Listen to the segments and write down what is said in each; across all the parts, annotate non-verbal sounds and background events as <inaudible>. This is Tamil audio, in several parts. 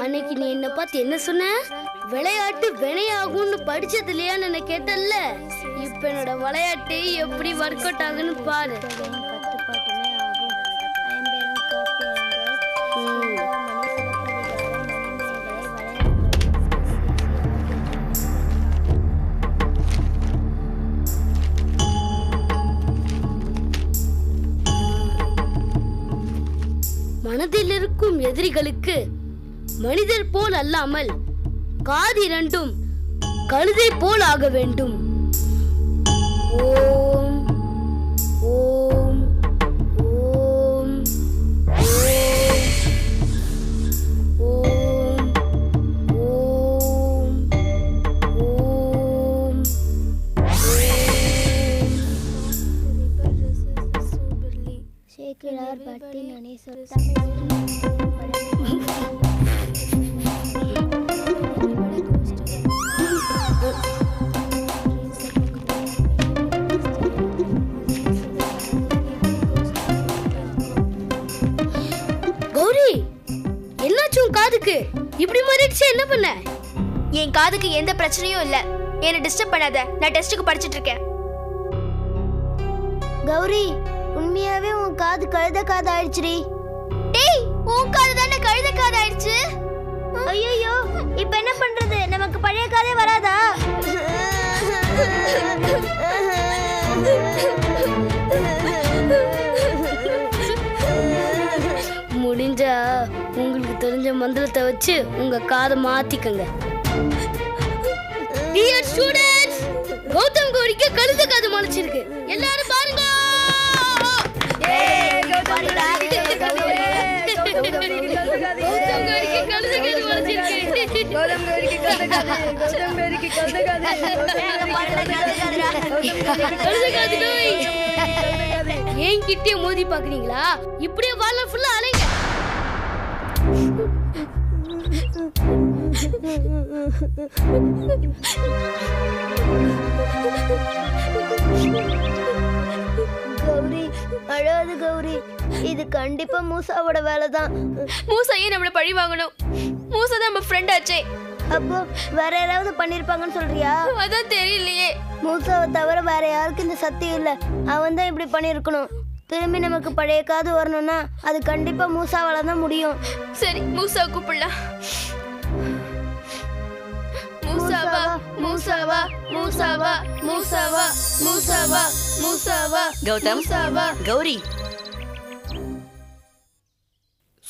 அன்னைக்கு நீ என்ன பார்த்து என்ன சொன்ன? விளையாட்டு வினையாகும்னு படிச்சது இல்லையான்னு என்ன கேட்டல்ல. என்னோட விளையாட்டு எப்படி ஒர்க் அவுட் ஆகுன்னு பாரு. மனதில் இருக்கும் எதிரிகளுக்கு மனிதர் போல் அல்லாமல் காது இரண்டும் கழுதை போல் ஆக வேண்டும். இப்படி மாறிடுச்சு என்ன பண்ண? என் காதுக்கு எந்த பிரச்சனையும் இல்ல. என்ன டிஸ்டர்ப் பண்ணாத. நான் டெஸ்ட்டுக்கு படிச்சிட்டு இருக்கேன். கௌரி உண்மையாவே உன் காது கழுத காது ஆயிடுச்சுடி டேய் உன் காது தானே கழுத காது ஆயிடுச்சு ஐயோ இப்ப என்ன பண்றது? நமக்கு பழைய காதே வராதா? <laughs> மந்திரத்தை வச்சு உங்க காதை மாத்திக்கங்க. டியர் ஸ்டூடண்ட்ஸ் கௌதம் கௌரிக்கு கழுத காது முளைச்சிருக்கு எல்லாரும் பாருங்க. ஏன் கிட்டே மோதி பாக்குறீங்களா இப்படியே வாழ்ல ஃபுல்லா அலைங்க. கௌரி அழாது கௌரி. இது கண்டிப்பா மூசாவோட வேலை தான் மூசா ஏன் நம்மள பழி வாங்கணும். மூசா தான் நம்ம ஃப்ரெண்ட் ஆச்சே. அப்போ வேற யாராவது பண்ணிருப்பாங்கன்னு சொல்றியா? அதான் தெரியலையே. மூசாவை தவிர வேற யாருக்கும் இந்த சக்தி இல்ல. அவன் தான் இப்படி பண்ணிருக்கணும். திரும்பி நமக்கு பழைய காது வரணும்னா அது கண்டிப்பா மூசாவால தான் முடியும். சரி மூசா கூப்பிடலாம். மூசாவா மூசாவா மூசாவா மூசாவா மூசாவா மூசாவா கௌதம் மூசாவா. கௌரி.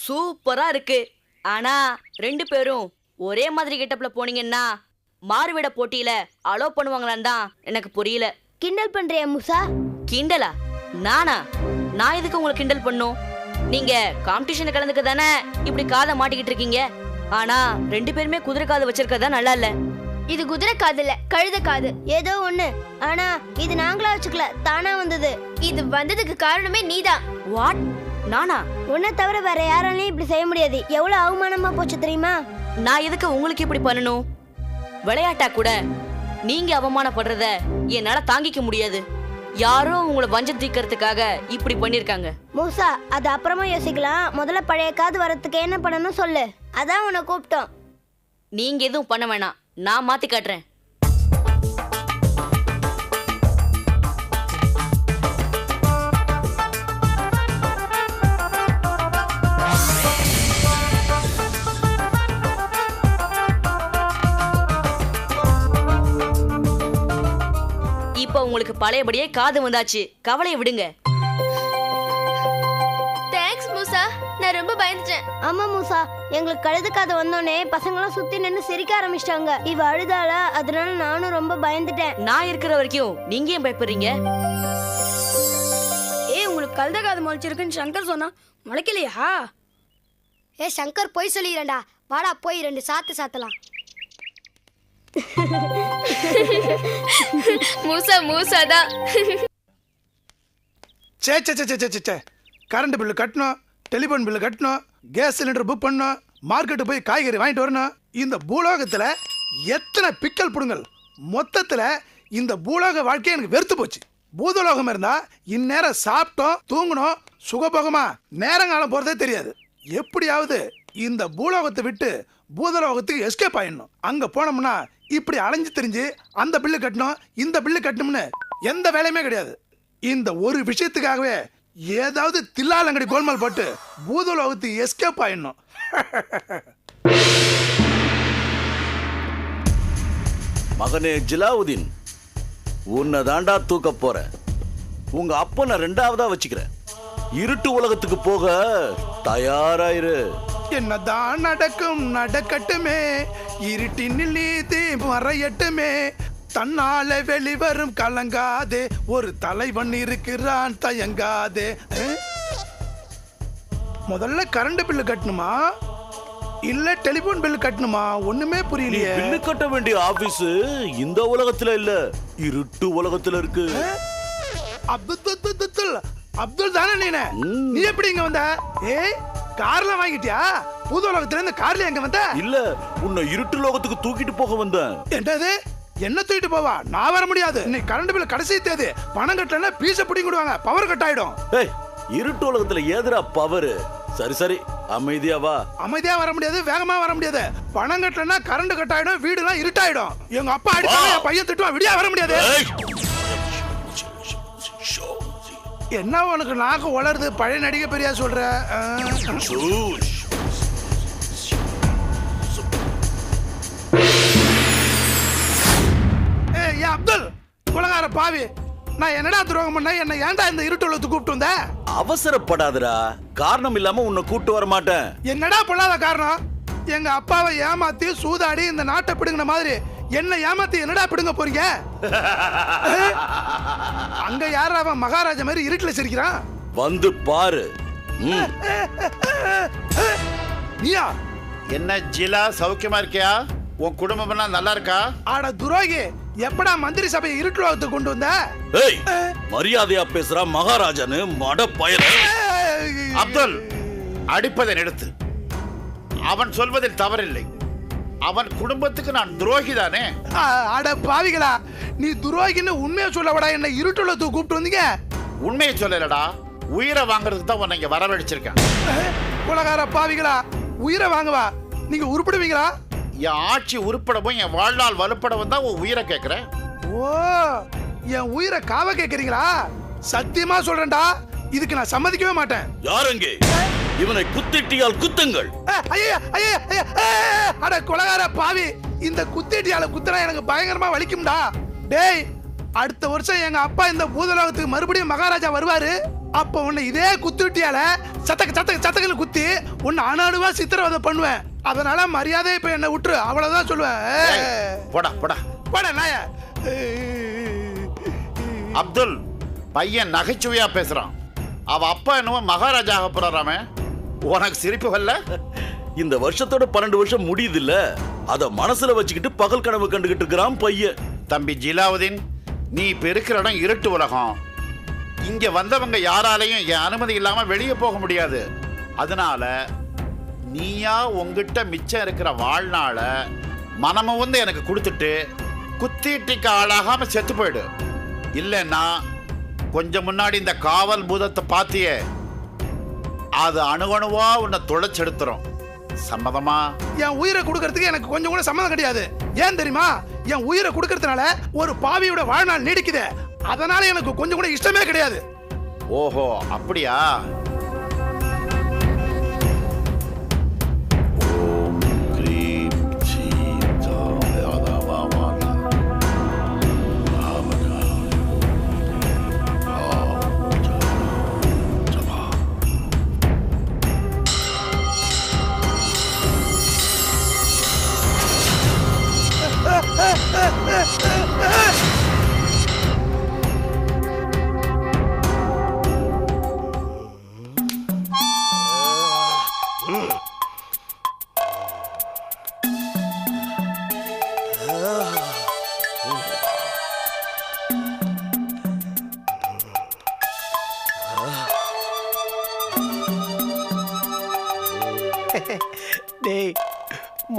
சூப்பரா இருக்கு. ஆனா ரெண்டு பேரும் ஒரே மாதிரி கெட்டப்ல போனீங்கன்னா மாறுவிட போட்டியில அலோ பண்ணுவாங்களான்னு தான் எனக்கு புரியல. கிண்டல் பண்றியா மூசா? கிண்டலா? நானா? நான் எதுக்கு உங்களை கிண்டல் பண்ணும்? நீங்க காம்படிஷன்ல கலந்துக்க தானே இப்படி காதை மாட்டிக்கிட்டு இருக்கீங்க? ஆனா ரெண்டு பேருமே குதிரை காது வச்சிருக்கதா நல்லா இல்ல. இது குதிரை காது இல்ல கழுத காது. ஏதோ ஒண்ணு. ஆனா இது நாங்களா வச்சுக்கல தானா வந்தது. இது வந்ததுக்கு காரணமே நீதான். வாட் நானா? உன்னை தவிர வேற யாராலையும் இப்படி செய்ய முடியாது. எவ்வளவு அவமானமா போச்சு தெரியுமா? நான் எதுக்கு உங்களுக்கு இப்படி பண்ணணும்? விளையாட்டா கூட நீங்க அவமானப்படுறத என்னால தாங்கிக்க முடியாது. யாரோ உங்களை வஞ்சம் தீக்கிறதுக்காக இப்படி பண்ணிருக்காங்க. மூசா அது அப்புறமா யோசிக்கலாம். முதல்ல பழைய காது வரத்துக்கு என்ன பண்ணணும் சொல்லு. அதான் உன்னை கூப்பிட்டோம். நீங்க எதுவும் பண்ண வேணாம். நான் மாத்தி காட்டுறேன். உங்களுக்கு பழையபடியே காது வந்தாச்சு. கவலையை விடுங்க. தேங்க்ஸ் மூசா. நான் ரொம்ப பயந்துட்டேன். ஆமா மூசா. எங்களுக்கு கழுது காது வந்தோடனே பசங்களாம் சுத்தி நின்னு சிரிக்க ஆரம்பிச்சிட்டாங்க. இவ அழுதால அதனால நானும் ரொம்ப பயந்துட்டேன். நான் இருக்கிற வரைக்கும் நீங்க ஏன் பயப்படுறீங்க? ஏய் உங்களுக்கு கழுத காது முளைச்சிருக்குன்னு சங்கர் சொன்னா முளைக்கலையா? ஏ சங்கர் போய் சொல்லிடுறேன்டா வாடா போய் ரெண்டு சாத்து சாத்தலாம். மூசா மூசா தான். சே சே சே சே சே, சே கரண்ட் பில்லு கட்டணும் டெலிஃபோன் பில்லு கட்டணும் கேஸ் சிலிண்டர் புக் பண்ணணும் மார்க்கெட்டு போய் காய்கறி வாங்கிட்டு வரணும். இந்த பூலோகத்தில் எத்தனை பிக்கல் பிடுங்கள் மொத்தத்தில் இந்த பூலோக வாழ்க்கை எனக்கு வெறுத்து போச்சு. பூதலோகம் இருந்தால் இந்நேரம் சாப்பிட்டோம் தூங்கணும் சுகபோகமாக நேரங்காலம் போகிறதே தெரியாது. எப்படியாவது இந்த பூலோகத்தை விட்டு பூதலோகத்துக்கு எஸ்கேப் ஆயிடணும். அங்கே போனோம்னா இப்படி அலைஞ்சு தெரிஞ்சு அந்த பில்லு கட்டணும் இந்த பில்லு கட்டணும்னு எந்த வேலையுமே கிடையாது. இந்த ஒரு விஷயத்துக்காகவே ஏதாவது தில்லாலங்கடி கோல்மால் போட்டு பூதலோகத்துக்கு எஸ்கேப் ஆயிடணும். மகனே ஜிலாவுதீன் உன்னை தாண்டா தூக்க போற. உங்க அப்பனை ரெண்டாவதா வச்சுக்கிறேன் இருட்டு உலகத்துக்கு போக தயாராயிரு. என்னதான் நடக்கும் நடக்கட்டுமே. இருட்டினில் நீதி மறையட்டுமே. தன்னால வெளிவரும் கலங்காதே. ஒரு தலைவன் இருக்கிறான் தயங்காதே? முதல்ல கரண்ட் பில்லு கட்டணுமா? இல்ல டெலிபோன் பில்லு கட்டணுமா? ஒண்ணுமே புரியலையே. பில்லு கட்ட வேண்டிய ஆபீஸ் இந்த உலகத்துல இல்ல இருட்டு உலகத்துல இருக்கு. அப்துல் துல் துல் துல் துல். அப்துல் தானே. நீ எப்படி இங்க வந்த? ஏய் கார்ல வாங்கிட்டியா? புது உலகத்துல இருந்து கார்ல எங்க வந்த? இல்ல உன்னை இருட்டு லோகத்துக்கு தூக்கிட்டு போக வந்தேன். என்னது? என்ன தூக்கிட்டு போவா? நான் வர முடியாது. இன்னைக்கு கரண்ட் பில் கடைசி தேதி. பணம் கட்டலன்னா பீஸ பிடிங்கிடுவாங்க பவர் கட் ஆயிடும். ஏய் இருட்டு உலகத்துல ஏதுடா பவர் சரி சரி அமைதியா வா. அமைதியா வர முடியாது வேகமா வர முடியாது. பணம் கட்டலன்னா கரண்ட் கட் ஆயிடும் வீடுலாம் இருட்டாயிடும். எங்க அப்பா அடிச்சாலும் என் பையன் திட்டுவான் விடியா வர முடியாது! என்ன உனக்கு நாக்கு வளருது பழைய நடிகை பெரியா சொல்ற? ஏன் அப்துல் குலகார பாவி. நான் என்னடா துரோகம் பண்ண? என்ன ஏன்டா இந்த இருட்டுலத்து கூப்பிட்டு வந்த? அவசரப்படாதடா. காரணம் இல்லாம உன்னை கூட்டு வர மாட்டேன். என்னடா பொல்லாத காரணம்? எங்க அப்பாவை ஏமாத்தி சூதாடி இந்த நாட்டை பிடுங்கின மாதிரி. என்ன ஏமாத்தி என்னடா பிடுங்க போறீங்க? அங்க யார் அவன் மகாராஜா மாதிரி இருட்டுல சிரிக்கிறான்? வந்து பாரு. ம். நீயா? என்ன ஜிலா சௌக்கியமா இருக்கியா? உன் குடும்பம் எல்லாம் நல்லா இருக்கா? ஆட துரோகி எப்படா மந்திரி சபையை இருட்டுலகத்துக்கு கொண்டு வந்த? ஏய் மரியாதையா பேசுறா மகாராஜான்னு மட பயல. அப்துல் அடிப்பதை நிறுத்து. அவன் சொல்வதில் தவறில்லை. அவன் குடும்பத்துக்கு நான் துரோகி தானே? அட பாவிகளா நீ துரோகின்னு உண்மையை சொல்லவடா என்ன இருட்டுலகத்துக்கு கூப்பிட்டு வந்தீங்க? உண்மையை சொல்லலடா. உயிரை வாங்குறதுக்கு தான் உன்னை இங்க வரவழைச்சிருக்கேன். அஹ், குலகார பாவிகளா உயிரை வாங்குவா? நீங்க உருப்பிடுவீங்களா? என் ஆட்சி உருப்படவும் என் வாழ்நாள் வலுப்படவும் தான் உன் உயிரை கேட்கிறேன் ஓ என் உயிரை காவ கேக்குறீங்களா? சத்தியமா சொல்றேன்டா இதுக்கு நான் சம்மதிக்கவே மாட்டேன். யாருங்கே இவனை குத்திட்டியால் குத்துங்கள். அட கொலகார பாவி. இந்த குத்தேட்டியால குத்துனா எனக்கு பயங்கரமா வலிக்கும்டா. டேய் அடுத்த வருஷம் எங்க அப்பா இந்த பூதலோகத்துக்கு மறுபடியும் மகாராஜா வருவாரு. அப்ப உன்னை இதே குத்துட்டியால சத்தக்க சத்தக்க சத்தக்கன்னு குத்தி உன்னை அணாடுவா சித்திரவதை பண்ணுவேன். அதனால மரியாதை இப்ப என்ன விட்டுரு. அவ்வளவுதான் சொல்லுவேன். போடா போடா. போடா நாய. அப்துல் பையன் நகைச்சுவையா பேசுறான். அவ அப்பா என்னவோ மகாராஜா ஆக போறாராமே. உனக்கு சிரிப்பு வரல? இந்த வருஷத்தோட பன்னெண்டு வருஷம் முடியுது இல்ல அத மனசுல வச்சுக்கிட்டு பகல் கனவு கண்டுகிட்டு இருக்கிறான் பையன். தம்பி ஜிலாவுதீன் நீ இப்ப இருக்கிற இடம் இருட்டு உலகம். இங்க வந்தவங்க யாராலையும் என் அனுமதி இல்லாம வெளியே போக முடியாது. அதனால நீயா உங்ககிட்ட மிச்சம் இருக்கிற வாழ்நாள மனம வந்து எனக்கு கொடுத்துட்டு குத்தீட்டிக்கு ஆளாகாம செத்து போயிடு. இல்லைன்னா கொஞ்சம் முன்னாடி இந்த காவல் பூதத்தை பாத்தியே அது அணுவணுவா உன்னை துளைச்செடுத்துரும் சம்மதமா? என் உயிரை கொடுக்கறதுக்கு எனக்கு கொஞ்சம் கூட சம்மதம் கிடையாது. ஏன் தெரியுமா? என் உயிரை கொடுக்கறதுனால ஒரு பாவியோட வாழ்நாள் நீடிக்குது. அதனால எனக்கு கொஞ்சம் கூட இஷ்டமே கிடையாது. ஓஹோ அப்படியா?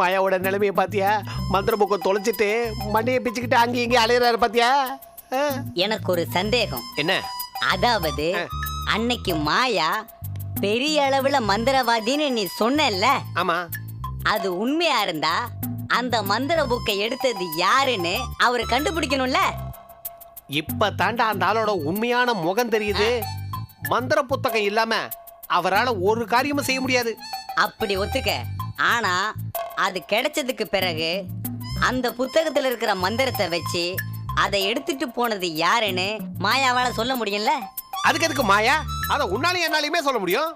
மாயாவோட நிலைமைய பாத்தியா? மந்திர புக்கை தொலைச்சிட்டு மண்டையை பிச்சுக்கிட்டு அங்கேயும் இங்கேயும் அலையிறாரு பாத்தியா? ஆ? எனக்கு ஒரு சந்தேகம். என்ன? அதாவது அன்னைக்கு மாயா பெரிய அளவுல மந்திரவாதின்னு நீ சொன்னல்ல? ஆமா. அது உண்மையா இருந்தா அந்த மந்திர புக்கை எடுத்தது யாருன்னு அவரு கண்டுபிடிக்கணும்ல? இப்ப தாண்டா அந்த ஆளோட உண்மையான முகம் தெரியுது. மந்திர புத்தகம் இல்லாம அவரால ஒரு காரியமும் செய்ய முடியாது. அப்படி ஒத்துக்க. ஆனா அது கிடைச்சதுக்கு பிறகு அந்த புத்தகத்துல இருக்கிற மந்திரத்தை வச்சு அதை எடுத்துட்டு போனது யாருன்னு மாயாவால சொல்ல முடியும்ல? அதுக்கு எதுக்கு மாயா? அத உன்னாலையும் என்னாலையுமே சொல்ல முடியும்.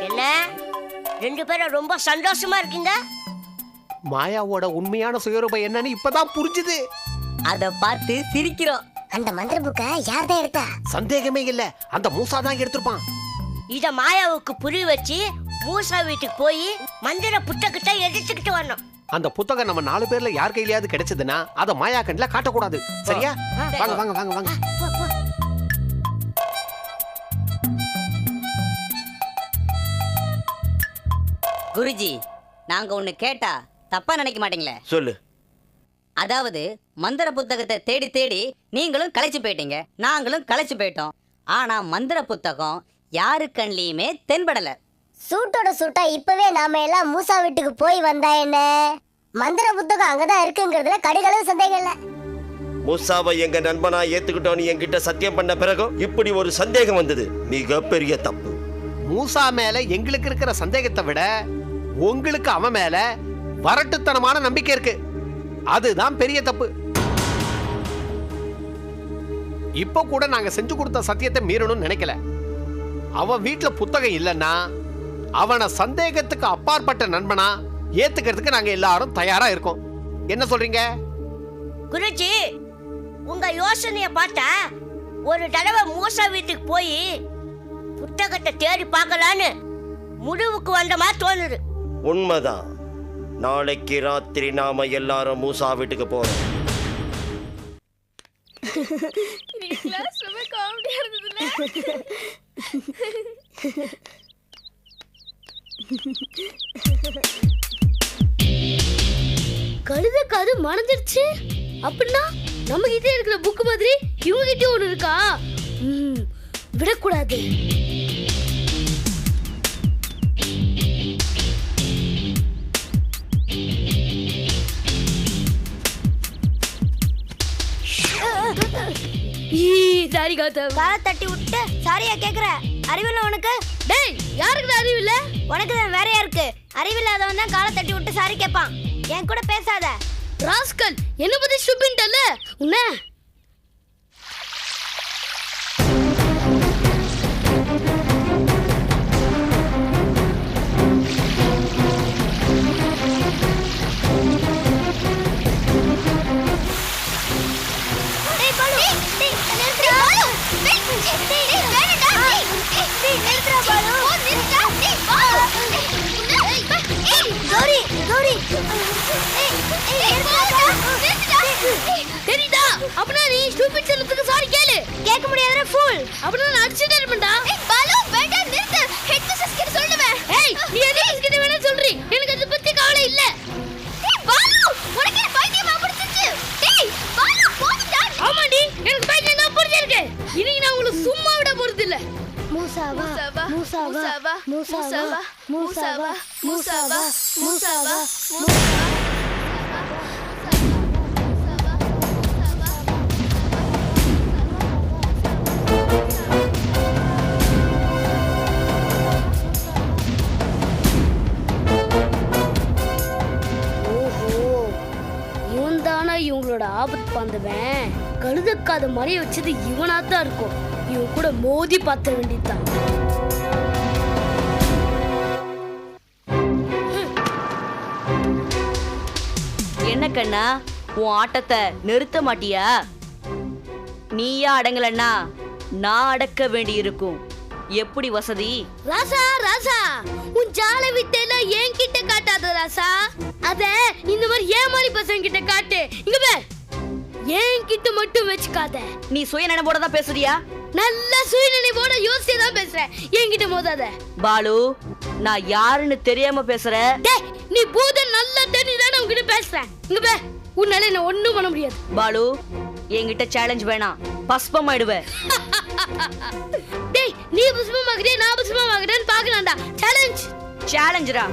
என்ன? ரெண்டு பேரும் ரொம்ப சந்தோஷமா இருக்கீங்க? மாயாவோட உண்மையான சுயரூபம் என்னன்னு இப்பதான் புரிஞ்சுது. அத பார்த்து சிரிக்கிறோம். அந்த மந்திர புக்கை யார் தான் எடுத்தா? சந்தேகமே இல்ல. அந்த மூசா தான் எடுத்திருப்பான். இத மாயாவுக்கு புரிய வச்சு மூசா வீட்டுக்கு போய் மந்திர புத்தகத்தை எடுத்துக்கிட்டு வரணும். அந்த புத்தகம் நம்ம நாலு பேர்ல யார் கையிலயாவது கிடைச்சதுன்னா அத மாயா கண்ணில் காட்டக்கூடாது. சரியா? வாங்க வாங்க வாங்க வாங்க. குருஜி நாங்க ஒண்ணு கேட்டா தப்பா நினைக்க மாட்டீங்களே? சொல்லு. அதாவது மந்திர புத்தகத்தை தேடி தேடி நீங்களும் களைச்சு போயிட்டீங்க. நாங்களும் களைச்சு போயிட்டோம். ஆனா மந்திர புத்தகம் யாரு கண்லயுமே தென்படல. சூட்டோட சூட்டா இப்பவே நாம எல்லாம் மூசா வீட்டுக்கு போய் வந்தா என்ன? மந்திர புத்தகம் அங்கதான் இருக்குங்கிறதுல கடுகளவு சந்தேகம் இல்ல. மூசாவை எங்க நண்பனா ஏத்துக்கிட்டோன்னு என்கிட்ட சத்தியம் பண்ண பிறகும் இப்படி ஒரு சந்தேகம் வந்தது. மிகப்பெரிய தப்பு. மூசா மேல எங்களுக்கு இருக்கிற சந்தேகத்தை விட உங்களுக்கு அவன் மேல வரட்டுத்தனமான நம்பிக்கை இருக்கு. அதுதான் பெரிய தப்பு. இப்போ கூட நாங்க செஞ்சு கொடுத்த சத்தியத்தை மீறணும்னு நினைக்கல. அவன் வீட்டுல புத்தகம் இல்லைன்னா அவனை சந்தேகத்துக்கு அப்பாற்பட்ட நண்பனா ஏத்துக்கிறதுக்கு நாங்க எல்லாரும் தயாரா இருக்கோம். என்ன சொல்றீங்க? குருஜி உங்க யோசனைய பார்த்தா ஒரு தடவை மூசா வீட்டுக்கு போய் புத்தகத்தை தேடி பார்க்கலான்னு முடிவுக்கு வந்த மாதிரி தோணுது. உண்மைதான். நாளைக்கு ராத்திரி நாம எல்லாரும் மூசா வீட்டுக்கு போறோம். கழுத காது மறந்துடுச்சு அப்படின்னா நம்ம கிட்ட இருக்கிற புக் மாதிரி இவங்க கிட்டயும் ஒண்ணு இருக்கா? ம், விடக்கூடாது. சாரி கௌதம் காலை தட்டி விட்டு சாரியா கேக்குற. அறிவில்ல உனக்கு? டேய் யாருக்கு அறிவு இல்ல உனக்கு தான் வேற யாருக்கு? அறிவில்லாதவன் தான் காலை தட்டி விட்டு சாரி கேட்பான் என் கூட பேசாத. ராஸ்கல் என்ன பத்தி ஸ்டூபின்ட்டல உன்ன ஸ்டூபிட் சொல்றதுக்கு சாரி கேளு கேட்க முடியாதுடா ஃபூல் அப்படின்னா நான் அடிச்சுட்டே இருப்பேன்டா ஏய் பாலு வேண்டாம் நிறுத்து ஹெட் மிஸ்ஸஸ் கிட்ட சொல்லுவேன் ஏய் நீ எதை கிட்ட வேணா சொல்றீ எனக்கு அதை பத்தி கவலை இல்ல டேய் பாலு உனக்கு என்ன பைத்தியமா பிடிச்சிச்சு டேய் பாலு போடுடா ஆமாடி எனக்கு பைத்தியம் தான் புரிஞ்சிருக்கு இன்னைக்கு நான் உங்களை சும்மா விட போறது இல்ல மூசாவா மூசாவா மூசாவா மூசாவா மூசாவா மூசாவா ஓஹோ ஆபத்து பாந்தவன். கழுதக்காத மறைய வச்சது இவனா தான் இருக்கும். இவன் கூட மோதி பார்த்த வேண்டியதுதான். என்ன கண்ணா உன் ஆட்டத்தை நிறுத்த மாட்டியா? நீயா அடங்கலன்னா நான் அடக்க வேண்டியிருக்கும். எப்படி வசதி? ராசா ராசா உன் ஜால வித்தையில என்கிட்ட காட்டாத ராசா. அத இந்த மாதிரி மாதிரி பசங்க கிட்ட காட்டு. இங்க பார். என்கிட்ட மட்டும் வச்சுக்காத. நீ சுயநலமோட தான் பேசுறியா? நல்ல சுயநினைவோட யோசிச்சு தான் பேசுறேன். என்கிட்ட மோதாத. பாலு நான் யாருன்னு தெரியாம பேசுறேன் டேய் நீ பூதம் நல்லா தெரிஞ்சு தானே உன்கிட்ட பேசுறேன். இங்க பே உன்னால என்ன ஒண்ணும் பண்ண முடியாது. பாலு என்கிட்ட சேலஞ்ச் வேணாம். பஸ்பம் ஆயிடுவேன் டேய் நீ புஷ்பமாகறியா நான் புஷ்பமாகறேன்னு பாக்கலாம்டா சேலஞ்ச் சேலஞ்சரா